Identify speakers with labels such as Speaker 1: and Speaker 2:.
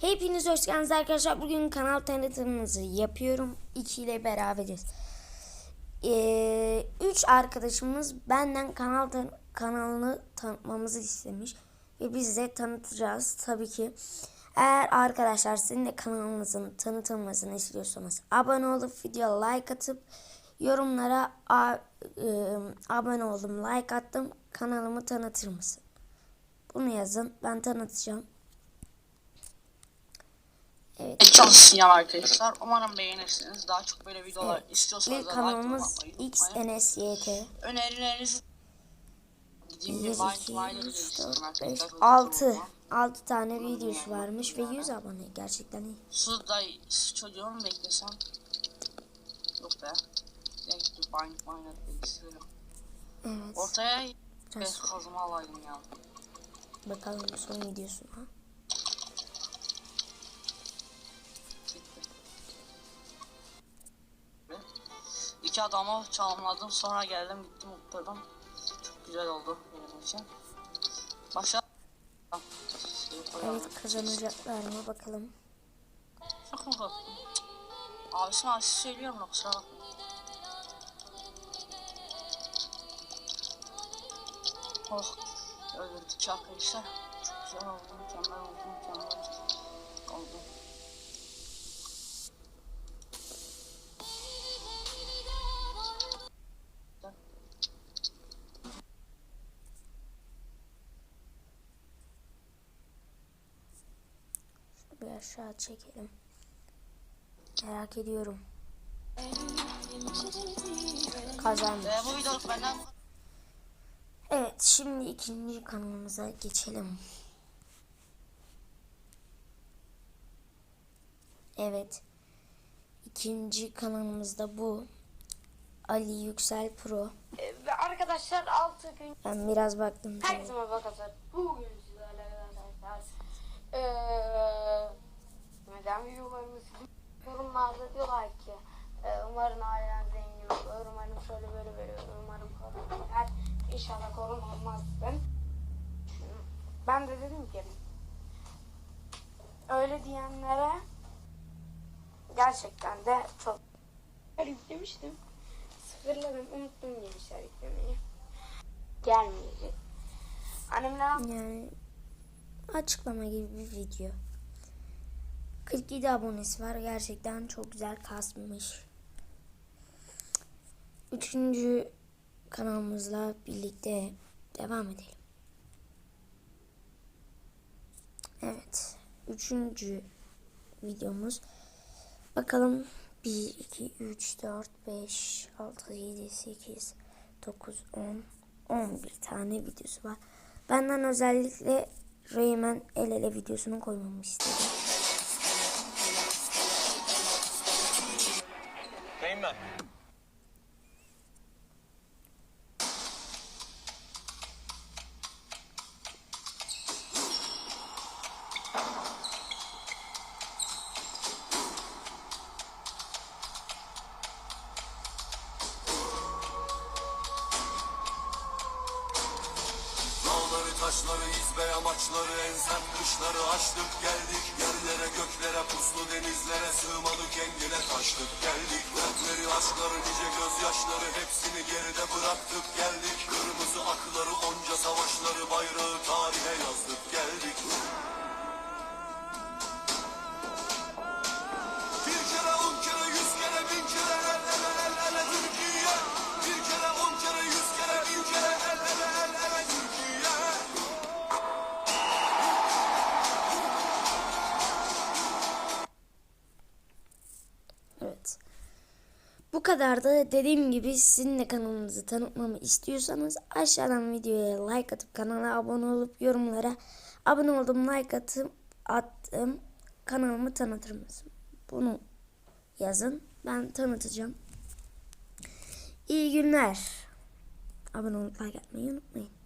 Speaker 1: Hepiniz hoş geldiniz arkadaşlar. Bugün kanal tanıtımımızı yapıyorum. İki ile beraberiz. Ee, üç arkadaşımız benden kanal tan- kanalını tanıtmamızı istemiş. Ve biz de tanıtacağız tabii ki. Eğer arkadaşlar sizin de kanalınızın tanıtılmasını istiyorsanız abone olup video like atıp yorumlara a- e, abone oldum like attım kanalımı tanıtır mısın? Bunu yazın ben tanıtacağım. Evet.
Speaker 2: Çok siyah arkadaşlar. Umarım beğenirsiniz. Daha çok böyle videolar istiyorsanız
Speaker 1: İlk
Speaker 2: da
Speaker 1: kanalımız. XNSYT.
Speaker 2: Önerilerinizi dediğim
Speaker 1: 1,
Speaker 2: gibi
Speaker 1: 2,
Speaker 2: Vine Vine'ı
Speaker 1: 3,
Speaker 2: geliştirdim
Speaker 1: 4, 5,
Speaker 2: arkadaşlar.
Speaker 1: 6. 6 tane videosu varmış ve 100 abone. Gerçekten iyi.
Speaker 2: Su da çocuğumu mu beklesem? Yok be. Vine Vine'ı geliştirelim.
Speaker 1: Evet.
Speaker 2: Ortaya
Speaker 1: Biraz
Speaker 2: bez kazma alayım ya.
Speaker 1: bakalım son videosuna.
Speaker 2: İki adamı çalımladım sonra geldim gittim oturdum. Çok güzel oldu benim için. Koyalım.
Speaker 1: Evet kazanacaklar mı bakalım.
Speaker 2: Çok mu korktun? Abisi abisi söylüyorum da kusura bakma. Oh öldürdük arkadaşlar. Çok güzel oldu, mükemmel oldu, mükemmel oldu.
Speaker 1: Şunu aşağı çekelim. Merak ediyorum. Kazanmış. Evet şimdi ikinci kanalımıza geçelim. Evet. İkinci kanalımızda bu. Ali Yüksel Pro.
Speaker 3: Ve arkadaşlar 6 gün
Speaker 1: Ben biraz baktım.
Speaker 3: herkese merhaba arkadaşlar. Bugün sizlerle arkadaşlar eee neden videolarımız yorumlarda diyorlar ki eee, umarım ailen zengin olur, umarım şöyle böyle böyle umarım korun gider. İnşallah dedim. Ben de dedim ki öyle diyenlere gerçekten de çok yüklemiştim. Sıfırladım, unuttum gençler yüklemeyi. Gelmeyecek. Annemle
Speaker 1: Yani açıklama gibi bir video. 47 abonesi var. Gerçekten çok güzel kasmış. Üçüncü kanalımızla birlikte devam edelim. Evet. Üçüncü videomuz. Bakalım 1, 2, 3, 4, 5, 6, 7, 8, 9, 10, 11 tane videosu var. Benden özellikle Rayman el ele videosunu koymamı istedi.
Speaker 4: Dağları taşları izbe yamaçları ensem kışları aştık geldik. Yerlere göklere puslu denizlere sığmadık engine taştık geldik Aşkları nice gözyaşları hepsini geride bıraktık. Geldik Kırmızı akları onca savaşları
Speaker 1: Bu kadar da dediğim gibi sizin de kanalınızı tanıtmamı istiyorsanız aşağıdan videoya like atıp kanala abone olup yorumlara abone oldum like atıp attım kanalımı tanıtır mısın? Bunu yazın. Ben tanıtacağım. İyi günler. Abone olup like atmayı unutmayın.